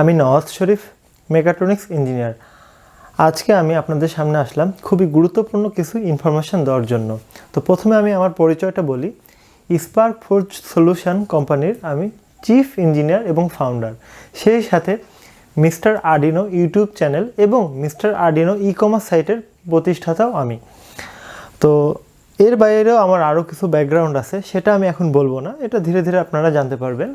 আমি Nawaz Sharif, mechatronics engineer. আজকে আমি আপনাদের সামনে আসলাম খুবই গুরুত্বপূর্ণ কিছু ইনফরমেশন দেওয়ার জন্য। তো প্রথমে আমি আমার পরিচয়টা বলি। স্পার্ক ফোর্জ সলিউশন কোম্পানির আমি চিফ ইঞ্জিনিয়ার এবং ফাউন্ডার সেই সাথে মিস্টার আর্ডিনো ইউটিউব চ্যানেল এবং মিস্টার আর্ডিনো ই কমার্স সাইটের প্রতিষ্ঠাতাও আমি। তো এর বাইরেও আমার আরও কিছু ব্যাকগ্রাউন্ড আছে, সেটা আমি এখন বলব না, এটা ধীরে ধীরে আপনারা জানতে পারবেন।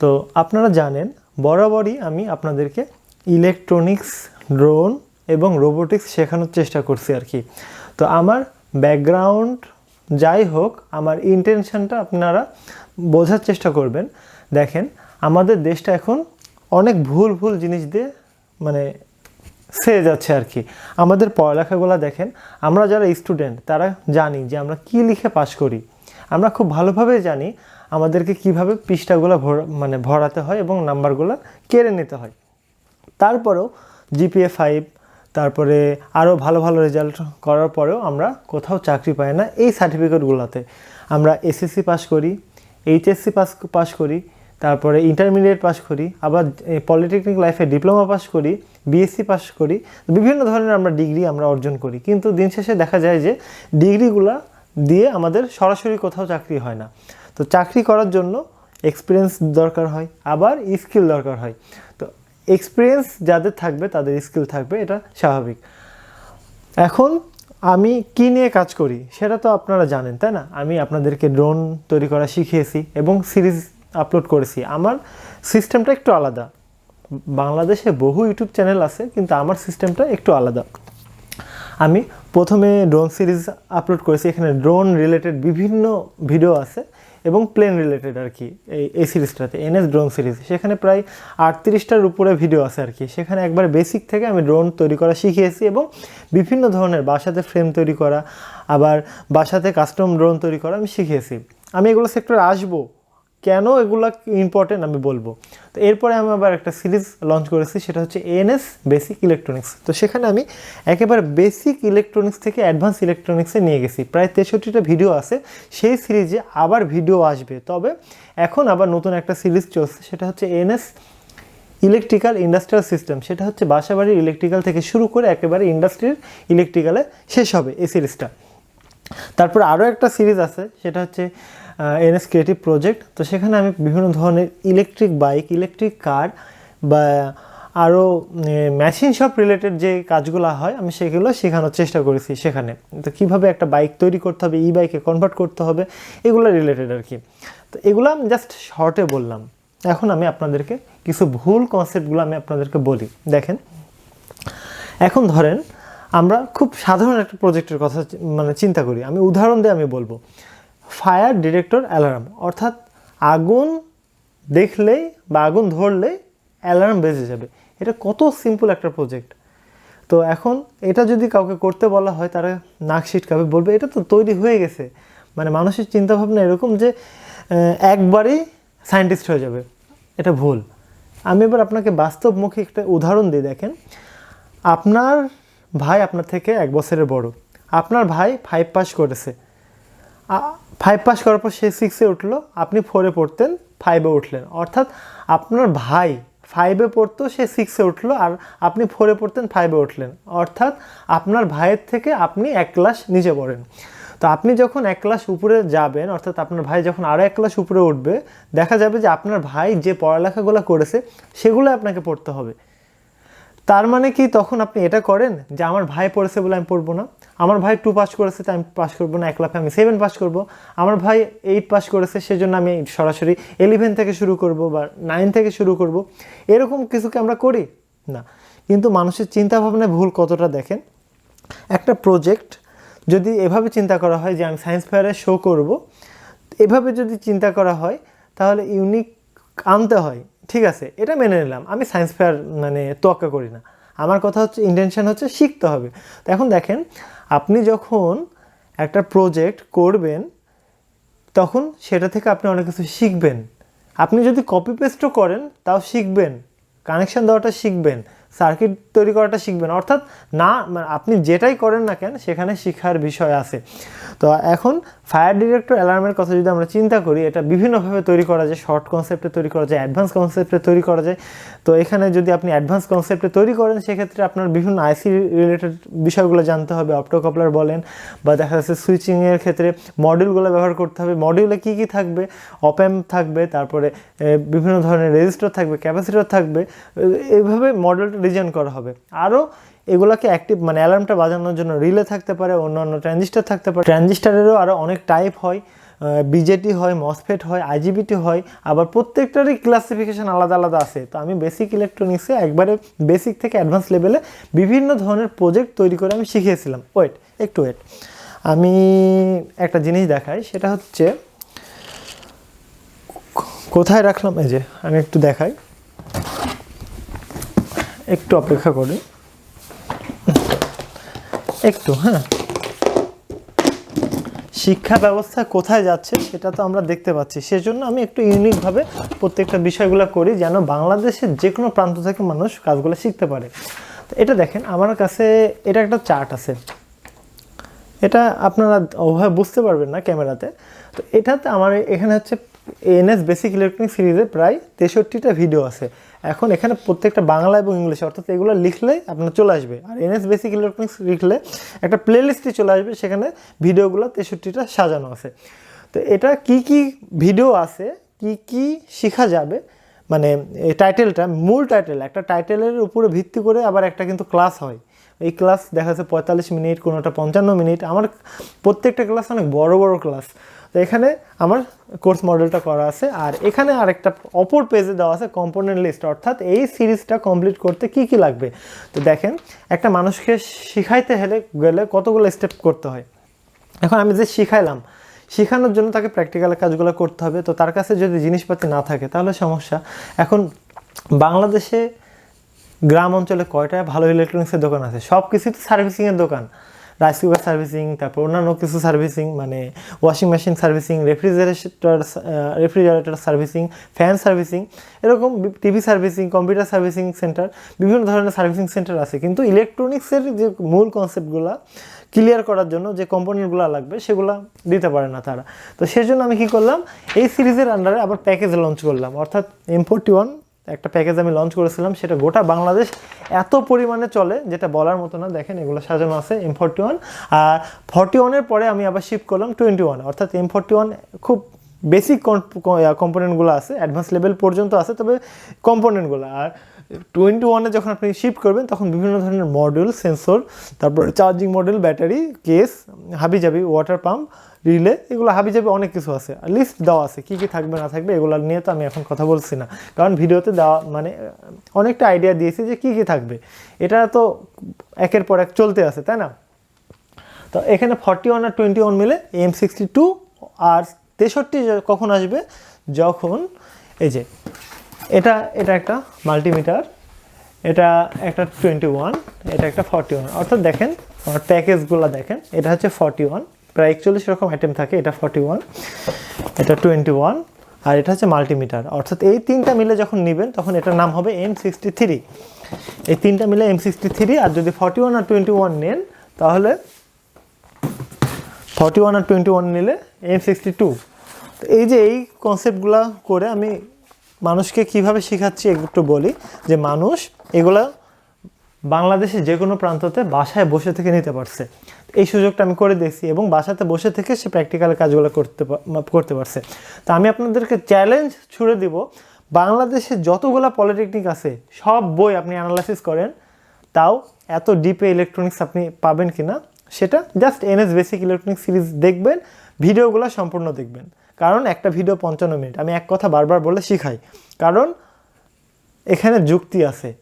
তো আপনারা জানেন বরাবরই আমি আপনাদেরকে ইলেকট্রনিক্স ড্রোন এবং রোবোটিক্স শেখানোর চেষ্টা করছি আর কি। তো আমার ব্যাকগ্রাউন্ড যাই হোক, আমার ইন্টেনশনটা আপনারা বোঝার চেষ্টা করবেন। দেখেন, আমাদের দেশটা এখন অনেক ভুল ভুল জিনিস দিয়ে মানে সেরে যাচ্ছে আর কি। আমাদের পড়ালেখাগুলো দেখেন, আমরা যারা স্টুডেন্ট তারা জানি যে আমরা কি লিখে পাশ করি। আমরা খুব ভালোভাবে জানি আমাদেরকে কীভাবে পৃষ্ঠাগুলো ভর মানে ভরাতে হয় এবং নাম্বারগুলো কেড়ে নিতে হয়। তারপরেও জিপিএ ফাইভ, তারপরে আরও ভালো ভালো রেজাল্ট করার পরেও আমরা কোথাও চাকরি পাই না এই সার্টিফিকেটগুলোতে। আমরা এসএসসি পাস করি, এইচএসসি পাস পাস করি, তারপরে ইন্টারমিডিয়েট পাস করি, আবার পলিটেকনিক লাইফে ডিপ্লোমা পাস করি, বিএসসি পাস করি, বিভিন্ন ধরনের আমরা ডিগ্রি আমরা অর্জন করি। কিন্তু দিন শেষে দেখা যায় যে ডিগ্রিগুলা দিয়ে আমাদের সরাসরি কোথাও চাকরি হয় না। তো চাকরি করার জন্য এক্সপিরিয়েন্স দরকার হয়, আবার স্কিল দরকার হয়। তো এক্সপিরিয়েন্স যাদের থাকবে, তাদের স্কিল থাকবে, এটা স্বাভাবিক। এখন আমি কি নিয়ে কাজ করি, সেটা তো আপনারা জানেন, তাই না? আমি আপনাদেরকে ড্রোন তৈরি করা শিখিয়েছি এবং সিরিজ আপলোড করেছি। আমার সিস্টেমটা একটু আলাদা। বাংলাদেশে বহু ইউটিউব চ্যানেল আছে, কিন্তু আমার সিস্টেমটা একটু আলাদা। আমি প্রথমে ড্রোন সিরিজ আপলোড করেছি। এখানে ড্রোন রিলেটেড বিভিন্ন ভিডিও আছে। এবং প্লেন রিলেটেড আর কি এই এই সিরিজটাতে এনএস ড্রোন সিরিজ। সেখানে প্রায় আটত্রিশটার উপরে ভিডিও আছে আর কি সেখানে একবার বেসিক থেকে আমি ড্রোন তৈরি করা শিখিয়েছি এবং বিভিন্ন ধরনের বাসাতে ফ্রেম তৈরি করা, আবার বাসাতে কাস্টম ড্রোন তৈরি করা আমি শিখিয়েছি। আমি এগুলো সেক্টরে আসব। কেন এগুলো ইম্পর্টেন্ট আমি বলব। তো এরপরে আমি আবার একটা সিরিজ লঞ্চ করেছি, সেটা হচ্ছে এনএস বেসিক ইলেকট্রনিক্স তো সেখানে আমি একেবারে বেসিক ইলেকট্রনিক্স থেকে অ্যাডভান্স ইলেকট্রনিক্সে নিয়ে গেছি। প্রায় তেষট্টিটা ভিডিও আছে, সেই সিরিজে আবার ভিডিও আসবে। তবে এখন আবার নতুন একটা সিরিজ চলছে, সেটা হচ্ছে এনএস ইলেকট্রিক্যাল ইন্ডাস্ট্রিয়াল সিস্টেম সেটা হচ্ছে বাসাবাড়ির ইলেকট্রিক্যাল থেকে শুরু করে একেবারে ইন্ডাস্ট্রির ইলেকট্রিক্যালে শেষ হবে এই সিরিজটা। তারপর আরও একটা সিরিজ আছে, সেটা হচ্ছে এনএস ক্রিয়েটিভ প্রজেক্ট। তো সেখানে আমি বিভিন্ন ধরনের ইলেকট্রিক বাইক, ইলেকট্রিক কার বা আরও মেশিন শপ রিলেটেড যে কাজগুলো হয়, আমি সেগুলো শেখানোর চেষ্টা করেছি সেখানে। তো কীভাবে একটা বাইক তৈরি করতে হবে, ই বাইকে কনভার্ট করতে হবে, এগুলো রিলেটেড আর কি। তো এগুলো আমি জাস্ট শর্টে বললাম। এখন আমি আপনাদেরকে কিছু ভুল কনসেপ্টগুলো আমি আপনাদেরকে বলি। দেখেন, এখন ধরেন আমরা খুব সাধারণ একটা প্রজেক্টের কথা মানে চিন্তা করি। আমি উদাহরণ দিয়ে আমি বলব। Fire director alarm. অর্থাৎ আগুন দেখলেই বা আগুন ধরলেই অ্যালার্ম বেজে যাবে। এটা কত সিম্পল একটা প্রজেক্ট তো এখন এটা যদি কাউকে করতে বলা হয়, তারা নাক ছিটকাবে, বলবে এটা তো তৈরি হয়ে গেছে। মানে মানুষের চিন্তাভাবনা এরকম যে একবারেই সায়েন্টিস্ট হয়ে যাবে। এটা ভুল। আমি এবার আপনাকে বাস্তবমুখী একটা উদাহরণ দিয়ে দেখেন। আপনার ভাই আপনার থেকে এক বছরের বড়। আপনার ভাই ফাইভ পাস করেছে। ফাইভ পাস করার পর সে সিক্সে উঠল। আপনি ফোরে পড়তেন ফাইভে উঠলেন। অর্থাৎ আপনার ভাই ফাইভে পড়তো, সে সিক্সে উঠল আর আপনি ফোরে পড়তেন ফাইভে উঠলেন। অর্থাৎ আপনার ভাইয়ের থেকে আপনি এক ক্লাস নিচে পড়েন। তো আপনি যখন এক ক্লাস উপরে যাবেন, অর্থাৎ আপনার ভাই যখন আরও এক ক্লাস উপরে উঠবে, দেখা যাবে যে আপনার ভাই যে পড়ালেখাগুলো করেছে, সেগুলো আপনাকে পড়তে হবে। তার মানে কি তখন আপনি এটা করেন যে আমার ভাই পড়েছে বলে আমি পড়ব না? আমার ভাই টু পাস করেছে তাই আমি পাস করব না, এক লাফে আমি সেভেন পাস করব। আমার ভাই এইট পাস করেছে সেজন্য আমি সরাসরি ইলেভেন থেকে শুরু করব বা নাইন থেকে শুরু করব। এরকম কিছু কি আমরা করি? না। কিন্তু মানুষের চিন্তা ভাবনায় ভুল কতটা দেখেন? একটা প্রজেক্ট যদি এভাবে চিন্তা করা হয় যে আমি সায়েন্স ফেয়ারে শো করব, এভাবে যদি চিন্তা করা হয় তাহলে ইউনিক আনতে হয়। ঠিক আছে, এটা মেনে নিলাম। আমি সায়েন্স ফেয়ার মানে তোয়াক্কা করি না। আমার কথা হচ্ছে ইন্টেনশন হচ্ছে শিখতে হবে। তো এখন দেখেন, আপনি যখন একটা প্রজেক্ট করবেন, তখন সেটা থেকে আপনি অনেক কিছু শিখবেন। আপনি যদি কপি পেস্টও করেন, তাও শিখবেন। কানেকশান দেওয়াটা শিখবেন। সার্কিট তৈরি করাটা শিখবেন। অর্থাৎ না মানে আপনি যেটাই করেন না কেন, সেখানে শিক্ষার বিষয় আছে। তো এখন ফায়ার ডিরেক্টর অ্যালার্মের কথা যদি আমরা চিন্তা করি, এটা বিভিন্নভাবে তৈরি করা যায়, শর্ট কনসেপ্টে তৈরি করা যায়, অ্যাডভান্স কনসেপ্টে তৈরি করা যায়। তো এখানে যদি আপনি অ্যাডভান্স কনসেপ্টে তৈরি করেন, সেক্ষেত্রে আপনার বিভিন্ন আইসি রিলেটেড বিষয়গুলো জানতে হবে। অপটোকাপলার বলেন, বা দেখা যাচ্ছে সুইচিংয়ের ক্ষেত্রে মডিউলগুলো ব্যবহার করতে হবে। মডিউলে কী কী থাকবে? অপ্যাম থাকবে, তারপরে বিভিন্ন ধরনের রেজিস্টার থাকবে, ক্যাপাসিটর থাকবে। এইভাবে মডেলটা ডিজাইন করা হবে। আরও এগুলোকে অ্যাক্টিভ মানে অ্যালার্মটা বাজানোর জন্য রিলে থাকতে পারে, অন্যান্য ট্রানজিস্টার থাকতে পারে। ট্রানজিস্টারেরও আরও অনেক টাইপ হয় বিজেটি হয় মসফেট হয় আইজিবিটি হয়, আবার প্রত্যেকটারই ক্লাসিফিকেশন আলাদা আলাদা আছে। তো আমি বেসিক ইলেকট্রনিক্সে একবারে বেসিক থেকে অ্যাডভান্স লেভেলে বিভিন্ন ধরনের প্রজেক্ট তৈরি করে আমি শিখিয়েছিলাম। ওয়েট একটু ওয়েট আমি একটা জিনিস দেখাই, সেটা হচ্ছে কোথায় রাখলাম? এই যে, আমি একটু দেখাই। একটু অপেক্ষা করি। একটু হ্যাঁ। শিক্ষা ব্যবস্থা কোথায় যাচ্ছে সেটা তো আমরা দেখতে পাচ্ছি। সেজন্য আমি একটু ইউনিকভাবে প্রত্যেকটা বিষয়গুলো করি যেন বাংলাদেশের যে কোনো প্রান্ত থেকে মানুষ কাজগুলো শিখতে পারে। এটা দেখেন, আমার কাছে এটা একটা চার্ট আছে। এটা আপনারা ওভাবে বুঝতে পারবেন না ক্যামেরাতে। তো এটাতে আমার এখানে হচ্ছে এনএস বেসিক ইলেকট্রনিক সিরিজে প্রায় তেষট্টিটা ভিডিও আছে। এখন এখানে প্রত্যেকটা বাংলা এবং ইংলিশে, অর্থাৎ এগুলো লিখলেই আপনার চলে আসবে। আর এনএস বেসিক ইলেকট্রনিক্স লিখলে একটা প্লেলিস্টে চলে আসবে, সেখানে ভিডিওগুলো তেষট্টিটা সাজানো আছে। তো এটা কি কি ভিডিও আছে, কি কি শেখা যাবে মানে এই টাইটেলটা মূল টাইটেল একটা টাইটেলের উপরে ভিত্তি করে আবার একটা কিন্তু ক্লাস হয়। এই ক্লাস দেখা যাচ্ছে পঁয়তাল্লিশ মিনিট, কোনোটা পঞ্চান্ন মিনিট। আমার প্রত্যেকটা ক্লাস অনেক বড় বড় ক্লাস তো এখানে আমার কোর্স মডেলটা করা আছে, আর এখানে আরেকটা অপর পেজে দেওয়া আছে কম্পোনেন্ট লিস্ট অর্থাৎ এই সিরিজটা কমপ্লিট করতে কি কি লাগবে। তো দেখেন, একটা মানুষকে শিখাইতে হেলে গেলে কতগুলো স্টেপ করতে হয়। এখন আমি যে শিখাইলাম, শেখানোর জন্য তাকে প্র্যাকটিক্যাল কাজগুলো করতে হবে। তো তার কাছে যদি জিনিসপাতি না থাকে, তাহলে সমস্যা। এখন বাংলাদেশে গ্রাম অঞ্চলে কয়টা ভালো ইলেকট্রনিক্সের দোকান আছে? সব কিছুই তো সার্ভিসিংয়ের দোকান। রাইস কুকার সার্ভিসিং তারপর অন্যান্য কিছু সার্ভিসিং মানে washing machine servicing refrigerator refrigerator servicing fan servicing এরকম TV servicing computer servicing centre বিভিন্ন ধরনের সার্ভিসিং সেন্টার আছে। কিন্তু ইলেকট্রনিক্সের যে মূল কনসেপ্টগুলো ক্লিয়ার করার জন্য যে কম্পোনেন্টগুলো লাগবে, সেগুলো দিতে পারে না তারা। তো সেই জন্য আমি কী করলাম, এই সিরিজের আন্ডারে আবার প্যাকেজ লঞ্চ করলাম। অর্থাৎ এম ফোরটি ওয়ান একটা প্যাকেজ আমি লঞ্চ করেছিলাম, সেটা গোটা বাংলাদেশ এত পরিমাণে চলে, যেটা বলার মতো না। দেখেন, এগুলো সাজানো আছে এম ফর্টি ওয়ান আর ফর্টি ওয়ানের পরে আমি আবার শিফট করলাম টোয়েন্টি ওয়ান অর্থাৎ এম ফর্টি ওয়ান খুব বেসিক কম্পোনেন্টগুলো আছে অ্যাডভান্স লেভেল পর্যন্ত আছে, তবে কম্পোনেন্টগুলো আর টোয়েন্টি ওয়ানে যখন আপনি শিফট করবেন, তখন বিভিন্ন ধরনের মডিউল সেন্সর তারপর চার্জিং মডেল ব্যাটারি কেস হাবিজাবি ওয়াটার পাম্প রিলে এগুলো হাবিজাবি অনেক কিছু আছে। আর লিস্ট দেওয়া আছে, কী কী থাকবে, না থাকবে, এগুলো নিয়ে তো আমি এখন কথা বলছি না। কারণ ভিডিওতে দেওয়া মানে অনেকটা আইডিয়া দিয়েছি যে কী কী থাকবে। এটা তো একের পর এক চলতে আছে, তাই না? তো এখানে ফর্টি ওয়ান আর টোয়েন্টি ওয়ান মিলে এম সিক্সটি টু আর তেষট্টি কখন আসবে? যখন, এই যে, এটা এটা একটা মাল্টিমিটার এটা একটা টোয়েন্টি ওয়ান এটা একটা ফর্টি ওয়ান অর্থাৎ দেখেন, আমার প্যাকেজগুলো দেখেন, এটা হচ্ছে ফর্টি ওয়ান প্রায় একচল্লিশ রকম আইটেম থাকে, এটা ফর্টি ওয়ান এটা টোয়েন্টি ওয়ান আর এটা হচ্ছে মাল্টিমিটার অর্থাৎ এই তিনটা মিলে যখন নেবেন, তখন এটার নাম হবে এম সিক্সটি থ্রি এই তিনটা মিলে এম সিক্সটি থ্রি আর যদি ফর্টি ওয়ান আর টোয়েন্টি ওয়ান নেন, তাহলে ফর্টি ওয়ান আর টোয়েন্টি ওয়ান নিলে এম সিক্সটি টু এই যে এই কনসেপ্টগুলো করে আমি মানুষকে কীভাবে শেখাচ্ছি একটু বলি যে মানুষ এগুলা বাংলাদেশের যে কোনো প্রান্ততে বাসায় বসে থেকে নিতে পারছে। এই সুযোগটা আমি করে দেখছি এবং বাসাতে বসে থেকে সে প্র্যাকটিক্যাল কাজগুলো করতে করতে পারছে। তা আমি আপনাদেরকে চ্যালেঞ্জ ছুড়ে দিব, বাংলাদেশে যতগুলা পলিটেকনিক আছে, সব বই আপনি অ্যানালাইসিস করেন, তাও এত ডিপে ইলেকট্রনিক্স আপনি পাবেন কি না সেটা just NS basic electronics series দেখবেন, ভিডিওগুলো সম্পূর্ণ দেখবেন। কারণ একটা ভিডিও পঞ্চান্ন মিনিট। আমি এক কথা বারবার বলে শিখাই। কারণ এখানে যুক্তি আছে।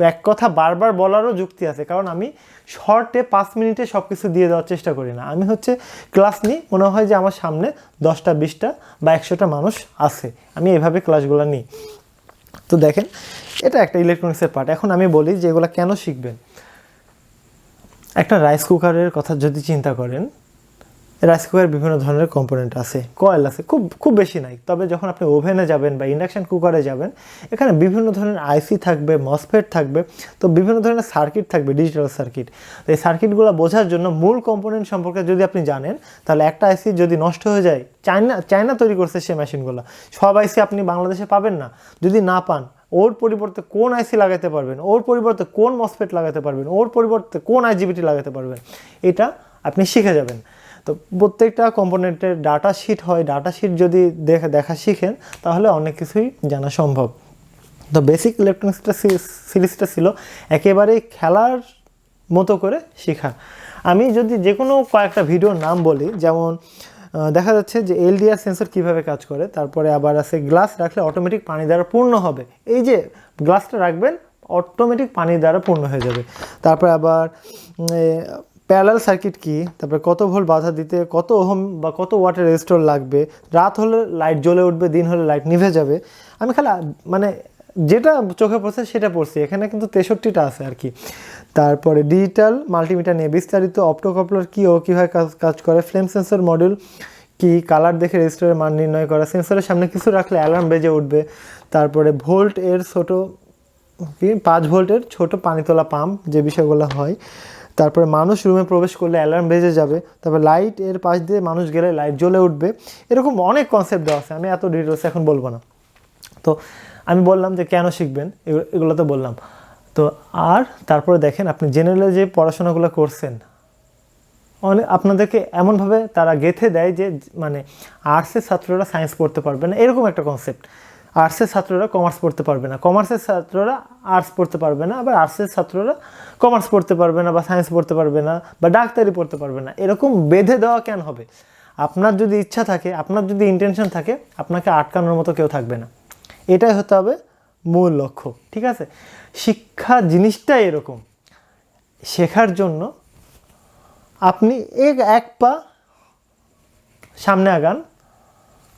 এক কথা বারবার বলারও যুক্তি আছে। কারণ আমি শর্টে পাঁচ মিনিটে সব কিছু দিয়ে দেওয়ার চেষ্টা করি না। আমি হচ্ছে ক্লাস নিই, মনে হয় যে আমার সামনে দশটা, বিশটা বা একশোটা মানুষ আছে। আমি এভাবে ক্লাসগুলো নিই। তো দেখেন, এটা একটা ইলেকট্রনিক্সের পার্ট এখন আমি বলি যে এগুলো কেন শিখবেন? একটা রাইস কুকারের কথা যদি চিন্তা করেন রাইস কুকারের বিভিন্ন ধরনের কম্পোনেন্ট আছে কয়েল আছে, খুব খুব বেশি নাই। তবে যখন আপনি ওভেনে যাবেন বা ইন্ডাকশন কুকারে যাবেন, এখানে বিভিন্ন ধরনের আইসি থাকবে মসফেট থাকবে, তো বিভিন্ন ধরনের সার্কিট থাকবে ডিজিটাল সার্কিট তো এই সার্কিটগুলো বোঝার জন্য মূল কম্পোনেন্ট সম্পর্কে যদি আপনি জানেন, তাহলে একটা আইসি যদি নষ্ট হয়ে যায় চায়না চায়না তৈরি করছে সেই মেশিনগুলো সব আইসি আপনি বাংলাদেশে পাবেন না। যদি না পান ওর পরিবর্তে কোন আইসি লাগাতে পারবেন, ওর পরিবর্তে কোন মসফেট লাগাতে পারবেন, ওর পরিবর্তে কোন আইজিবিটি লাগাতে পারবেন, এটা আপনি শিখে যাবেন। তো প্রত্যেকটা কম্পোনেন্টের ডাটা শিট হয় ডাটা শিট যদি দেখা দেখা শিখেন, তাহলে অনেক কিছুই জানা সম্ভব। তো বেসিক ইলেকট্রনিক্সটা সিরিজটা ছিল একেবারেই খেলার মতো করে শেখা। আমি যদি যে কোনো কয়েকটা ভিডিওর নাম বলি, যেমন দেখা যাচ্ছে যে এলডিআর সেন্সর কীভাবে কাজ করে, তারপরে আবার আছে গ্লাস রাখলে অটোমেটিক পানি দ্বারা পূর্ণ হবে। এই যে গ্লাসটা রাখবেন অটোমেটিক পানি দ্বারা পূর্ণ হয়ে যাবে। তারপরে আবার প্যারালাল সার্কিট কি? তারপরে কত ভোল বাধা দিতে, কত ওহম বা কত ওয়াটের রেজিস্টর লাগবে? রাত হলে লাইট জ্বলে উঠবে, দিন হলে লাইট নিভে যাবে। আমি খালি মানে যেটা চোখে পড়ছে সেটা পড়ছি। এখানে কিন্তু তেষট্টিটা আছে আর কি। তারপরে ডিজিটাল মাল্টিমিটার নিয়ে বিস্তারিত অপটোকপলার কি ও কীভাবে কাজ কাজ করে ফ্লেম সেন্সর মডিউল কি কালার দেখে রেজিস্টারের মান নির্ণয় করা সেন্সরের সামনে কিছু রাখলে অ্যালার্ম বেজে উঠবে, তারপরে ভোল্ট এর ছোট, কি, পাঁচ ভোল্টের ছোট পানি তোলা পাম্প যে বিষয়গুলো হয়, তারপরে মানুষ রুমে প্রবেশ করলে অ্যালার্ম বেজে যাবে, তারপর লাইটের পাশ দিয়ে মানুষ গেলে লাইট জ্বলে উঠবে, এরকম অনেক কনসেপ্ট দেওয়া আছে, আমি এত ডিটেলস এখন বলব না। তো আমি বললাম যে কেন শিখবেন এগুলো তো বললাম। তো আর তারপরে দেখেন আপনি জেনারেলে যে পড়াশোনাগুলো করছেন অনেক আপনাদেরকে এমনভাবে তারা গেথে দেয় যে মানে আর্টসের ছাত্ররা সায়েন্স পড়তে পারবে না। এরকম একটা কনসেপ্ট আর্টসের ছাত্ররা কমার্স পড়তে পারবে না। কমার্সের ছাত্ররা আর্টস পড়তে পারবে না, আবার আর্টসের ছাত্ররা কমার্স পড়তে পারবে না বা সায়েন্স পড়তে পারবে না বা ডাক্তারি পড়তে পারবে না। এরকম বেঁধে দেওয়া কেন হবে? আপনার যদি ইচ্ছা থাকে, আপনার যদি ইন্টেনশন থাকে, আপনাকে আটকানোর মতো কেউ থাকবে না। এটাই হতে হবে মূল লক্ষ্য, ঠিক আছে? শিক্ষা জিনিসটাই এরকম। শেখার জন্য আপনি এক এক পা সামনে আগান।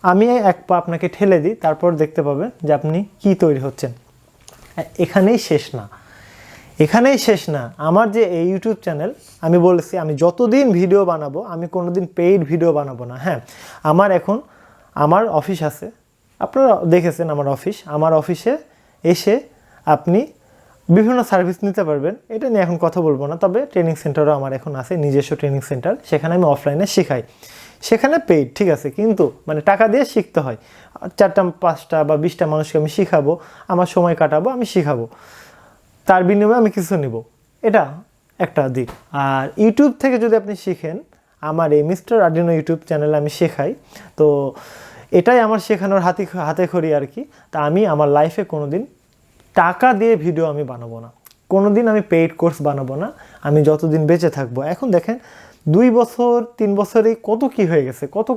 আমি এক পা আপনাকে ঠেলে দিই, তারপর দেখতে পাবেন যে আপনি কি তৈরি হচ্ছেন। এ- এখানেই শেষ না। এখানেই শেষ না। আমার যে এই ইউটিউব চ্যানেল, আমি বলেছি, আমি যতদিন ভিডিও বানাবো, আমি কোনো দিন পেইড ভিডিও বানাবো না। হ্যাঁ আমার এখন, আমার অফিস আছে। আপনারা দেখেছেন আমার অফিস। আমার অফিসে এসে আপনি বিভিন্ন সার্ভিস নিতে পারবেন। এটা নিয়ে এখন কথা বলব না, তবে ট্রেনিং সেন্টারও আমার এখন আছে, নিজস্ব ট্রেনিং সেন্টার সেখানে আমি অফলাইনে শেখাই। সেখানে পেইড ঠিক আছে, কিন্তু মানে টাকা দিয়ে শিখতে হয়। চারটা, পাঁচটা বা বিশটা মানুষকে আমি শিখাবো, আমার সময় কাটাবো, আমি শিখাবো। তার বিনিময়ে আমি কিছু নিব। এটা একটা দিক। আর ইউটিউব থেকে যদি আপনি শিখেন, আমার এই মিস্টার আর্ডিনো ইউটিউব চ্যানেলে আমি শেখাই। তো এটাই আমার শেখানোর হাতি, হাতে খড়ি আর কি। তা আমি আমার লাইফে কোনো দিন টাকা দিয়ে ভিডিও আমি বানাবো না। কোনো দিন আমি পেইড কোর্স বানাবো না। আমি যতদিন বেঁচে থাকব। এখন দেখেন, দুই বছর, তিন বছরেই কত কি হয়ে গেছে, কত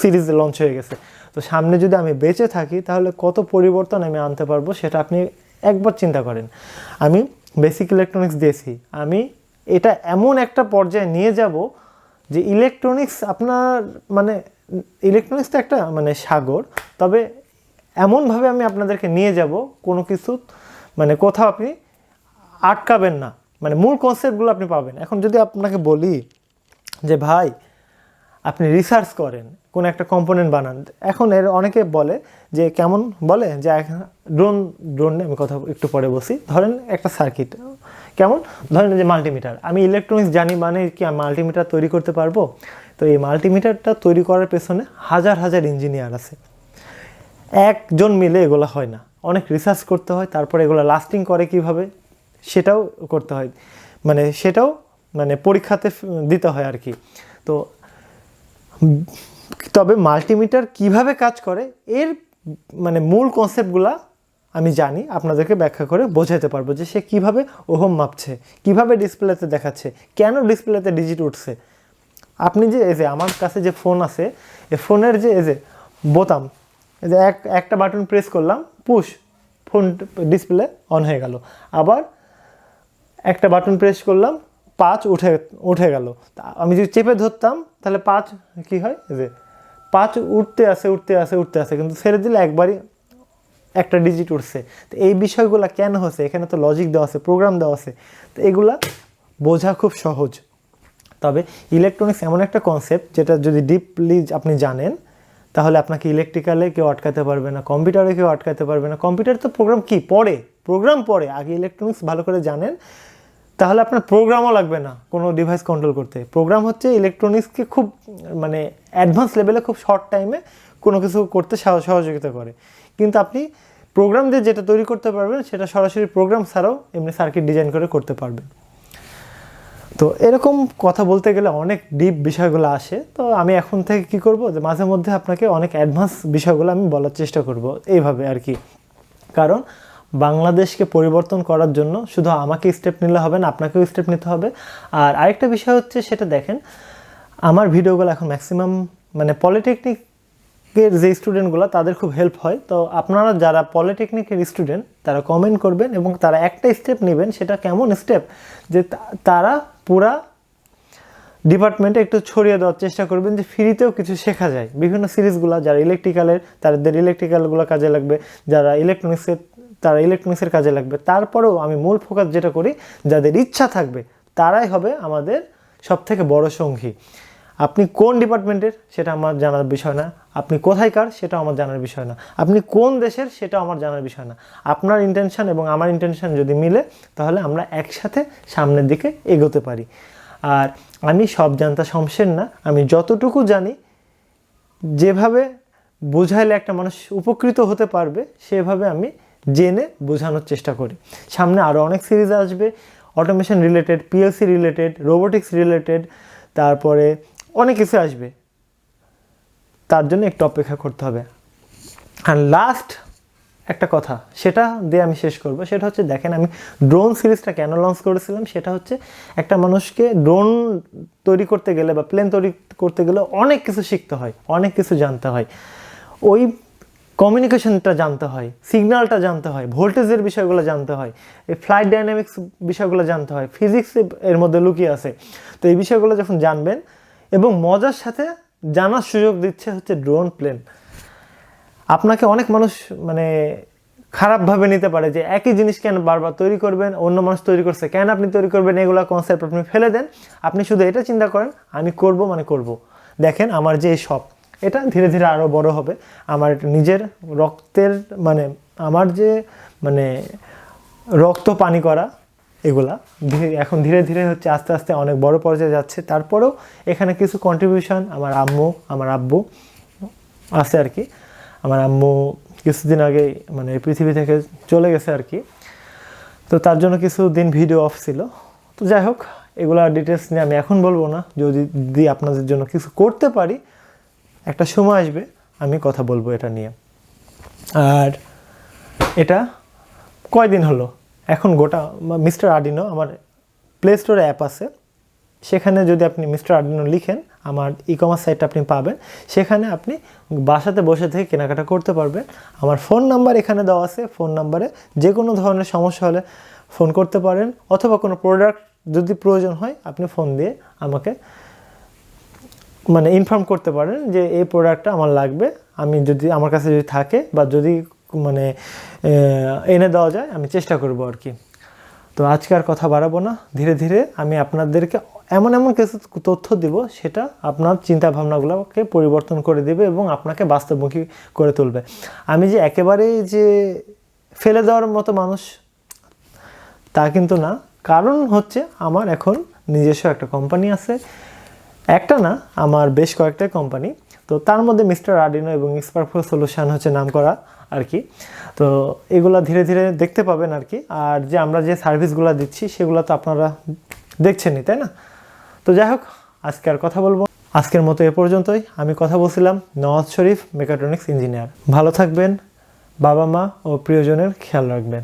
সিরিজ লঞ্চ হয়ে গেছে। তো সামনে যদি আমি বেঁচে থাকি, তাহলে কত পরিবর্তন আমি আনতে পারব সেটা আপনি একবার চিন্তা করেন। আমি বেসিক ইলেকট্রনিক্স দিয়েছি। আমি এটা এমন একটা পর্যায়ে নিয়ে যাব যে ইলেকট্রনিক্স আপনার মানে ইলেকট্রনিক্স তো একটা মানে সাগর, তবে এমনভাবে আমি আপনাদেরকে নিয়ে যাব, কোনো কিছু মানে কোথাও আপনি আটকাবেন না। মানে মূল কনসেপ্টগুলো আপনি পাবেন। এখন যদি আপনাকে বলি যে, ভাই, আপনি রিসার্চ করেন, কোন একটা কম্পোনেন্ট বানান। এখন এর অনেকে বলে যে, কেমন বলে? যে ড্রোন ড্রোন আমি কথা একটু পরে বসি ধরেন একটা সার্কিট কেমন? ধরেন যে মাল্টিমিটার আমি ইলেকট্রনিক্স জানি মানে কি মাল্টিমিটার তৈরি করতে পারব? তো এই মাল্টিমিটারটা তৈরি করার পেছনে হাজার হাজার ইঞ্জিনিয়ার আছে। একজন মিলে এগুলো হয় না। অনেক রিসার্চ করতে হয়, তারপরে এগুলো লাস্টিং করে কীভাবে, সেটাও করতে হয়। মানে সেটাও মানে পরীক্ষাতে দিতে হয় আর কি। তো তবে মাল্টিমিটার কীভাবে কাজ করে, এর মানে মূল কনসেপ্টগুলা আমি জানি, আপনাদেরকে ব্যাখ্যা করে বোঝাতে পারব যে সে কীভাবে ওহম মাপছে, কীভাবে ডিসপ্লেতে দেখাচ্ছে, কেন ডিসপ্লেতে ডিজিট উঠছে। আপনি যে, এই যে আমার কাছে যে ফোন আছে, এই ফোনের যে, এই যে বোতাম যে এক, একটা বাটন প্রেস করলাম পুশ ফোন ডিসপ্লে অন হয়ে গেল। আবার একটা বাটন প্রেস করলাম, পাঁচ উঠে উঠে গেল। আমি যদি চেপে ধরতাম, তাহলে পাঁচ কি হয়? যে পাঁচ উঠতে আসে উঠতে আসে উঠতে আসে, কিন্তু ছেড়ে দিলে একবারই একটা ডিজিট উঠছে। তো এই বিষয়গুলো কেন হচ্ছে? এখানে তো লজিক দেওয়া আছে প্রোগ্রাম দেওয়া আছে। তো এগুলা বোঝা খুব সহজ। তবে ইলেকট্রনিক্স এমন একটা কনসেপ্ট যেটা যদি ডিপলি আপনি জানেন তাহলে আপনাকে ইলেকট্রিক্যালে কেউ আটকাতে পারবে না কম্পিউটারে কেউ আটকাতে পারবে না। কম্পিউটার তো প্রোগ্রাম কি? পড়ে প্রোগ্রাম পড়ে। আগে ইলেকট্রনিক্স ভালো করে জানেন, তাহলে আপনার প্রোগ্রামও লাগবে না কোনো ডিভাইস কন্ট্রোল করতে। প্রোগ্রাম হচ্ছে ইলেকট্রনিক্সকে খুব মানে অ্যাডভান্স লেভেলে খুব শর্ট টাইমে কোনো কিছু করতে সহ- সহযোগিতা করে। কিন্তু আপনি প্রোগ্রাম দিয়ে যেটা তৈরি করতে পারবেন, সেটা সরাসরি প্রোগ্রাম ছাড়াও এমনি সার্কিট ডিজাইন করে করতে পারবেন। তো এরকম কথা বলতে গেলে অনেক ডিপ বিষয়গুলো আসে। তো আমি এখন থেকে কি করব? যে মাঝে মধ্যে আপনাকে অনেক অ্যাডভান্স বিষয়গুলো আমি বলার চেষ্টা করব এইভাবে আর কি। কারণ বাংলাদেশকে পরিবর্তন করার জন্য শুধু আমাকে স্টেপ নিলে হবে না, আপনাকেও স্টেপ নিতে হবে। আর আরেকটা বিষয় হচ্ছে সেটা দেখেন, আমার ভিডিওগুলো এখন ম্যাক্সিমাম মানে পলিটেকনিকের যে স্টুডেন্টগুলো তাদের খুব হেল্প হয়। তো আপনারা যারা পলিটেকনিকের স্টুডেন্ট তারা কমেন্ট করবেন এবং তারা একটা স্টেপ নেবেন, সেটা কেমন স্টেপ যে তারা পুরা ডিপার্টমেন্টে একটু ছড়িয়ে দেওয়ার চেষ্টা করবেন যে ফ্রিতেও কিছু শেখা যায়। বিভিন্ন সিরিজগুলো যারা ইলেকট্রিক্যালের তাদের ইলেকট্রিক্যালগুলো কাজে লাগবে। যারা ইলেকট্রনিক্সের তারা ইলেকট্রনিক্সের কাজে লাগবে। তারপরেও আমি মূল ফোকাস যেটা করি, যাদের ইচ্ছা থাকবে, তারাই হবে আমাদের সব থেকে বড় সঙ্গী। আপনি কোন ডিপার্টমেন্টের সেটা আমার জানার বিষয় না। আপনি কোথায়কার সেটা আমার জানার বিষয় না। আপনি কোন দেশের সেটা আমার জানার বিষয় না। আপনার ইন্টেনশন এবং আমার ইন্টেনশন যদি মিলে, তাহলে আমরা একসাথে সামনের দিকে এগোতে পারি। আর আমি সব জানতা শমশের না, আমি যতটুকু জানি, যেভাবে বোঝাইলে একটা মানুষ উপকৃত হতে পারবে, সেভাবে আমি জেনে বোঝানোর চেষ্টা করি। সামনে আরও অনেক সিরিজ আসবে automation related PLC related robotics related তারপরে অনেক কিছু আসবে। তার জন্য একটু অপেক্ষা করতে হবে। আর লাস্ট একটা কথা, সেটা দিয়ে আমি শেষ করব। সেটা হচ্ছে, দেখেন আমি ড্রোন সিরিজটা কেন লঞ্চ করেছিলাম? সেটা হচ্ছে, একটা মানুষকে ড্রোন তৈরি করতে গেলে বা প্লেন তৈরি করতে গেলে অনেক কিছু শিখতে হয়, অনেক কিছু জানতে হয়। ওই কমিউনিকেশনটা জানতে হয় সিগন্যালটা জানতে হয় ভোল্টেজের বিষয়গুলো জানতে হয়, এই ফ্লাইট ডাইনামিক্স বিষয়গুলো জানতে হয় ফিজিক্স এর মধ্যে লুকিয়ে আছে। তো এই বিষয়গুলো যখন জানবেন এবং মজার সাথে জানার সুযোগ দিচ্ছে হচ্ছে ড্রোন প্লেন আপনাকে অনেক মানুষ মানে খারাপভাবে নিতে পারে যে একই জিনিস কেন বারবার তৈরি করবেন, অন্য মানুষ তৈরি করছে কেন আপনি তৈরি করবেন, এগুলো কনসেপ্ট আপনি ফেলে দেন। আপনি শুধু এটা চিন্তা করেন, আমি করব মানে করব। দেখেন আমার যে শখ, এটা ধীরে ধীরে আরও বড় হবে। আমার নিজের রক্তের মানে আমার যে মানে রক্ত পানি করা এগুলা। এখন ধীরে ধীরে হচ্ছে আস্তে আস্তে অনেক বড় পর্যায়ে যাচ্ছে। তারপরেও এখানে কিছু কন্ট্রিবিউশন আমার আম্মু, আমার আব্বু, আছে আর কি। আমার আম্মু কিছুদিন আগে মানে পৃথিবী থেকে চলে গেছে আর কি। তো তার জন্য কিছু দিন ভিডিও অফ ছিল। তো যাই হোক, এগুলা ডিটেলস নিয়ে আমি এখন বলব না। যদি যদি আপনাদের জন্য কিছু করতে পারি, একটা সময় আসবে, আমি কথা বলব এটা নিয়ে। আর এটা কয়দিন হলো? এখন গোটা মিস্টার আডিনো আমার প্লে স্টোরে অ্যাপ আছে। সেখানে যদি আপনি মিস্টার আর্ডিনো লিখেন, আমার ই কমার্স সাইটটা আপনি পাবেন। সেখানে আপনি বাসাতে বসে থেকে কেনাকাটা করতে পারবেন। আমার ফোন নাম্বার এখানে দেওয়া আছে। ফোন নাম্বারে যে কোনো ধরনের সমস্যা হলে ফোন করতে পারেন। অথবা কোনো প্রোডাক্ট যদি প্রয়োজন হয়, আপনি ফোন দিয়ে আমাকে মানে ইনফর্ম করতে পারেন যে এই প্রোডাক্টটা আমার লাগবে। আমি যদি, আমার কাছে যদি থাকে বা যদি মানে এনে দেওয়া যায়, আমি চেষ্টা করব আর কি। তো আজকে আর কথা বাড়াবো না। ধীরে ধীরে আমি আপনাদেরকে এমন এমন কিছু তথ্য দিব, সেটা আপনার চিন্তা ভাবনাগুলোকে পরিবর্তন করে দেবে এবং আপনাকে বাস্তবমুখী করে তুলবে। আমি যে একেবারেই যে ফেলে দেওয়ার মতো মানুষ, তা কিন্তু না। কারণ হচ্ছে আমার এখন নিজস্ব একটা কোম্পানি আছে। একটা না, আমার বেশ কয়েকটা কোম্পানি। তো তার মধ্যে মিস্টার আডিনো এবং স্পার্কফুল সলিউশন হচ্ছে নাম করা আর কি তো এগুলো ধীরে ধীরে দেখতে পাবেন আর কি আর যে আমরা যে সার্ভিসগুলো দিচ্ছি, সেগুলো তো আপনারা দেখছেনই, তাই না? তো যাই হোক, আজকে আর কথা বলব আজকের মতো এ পর্যন্তই। আমি কথা বলছিলাম নওয়াজ শরীফ মেকাট্রনিক্স ইঞ্জিনিয়ার ভালো থাকবেন বাবা মা ও প্রিয়জনের খেয়াল রাখবেন।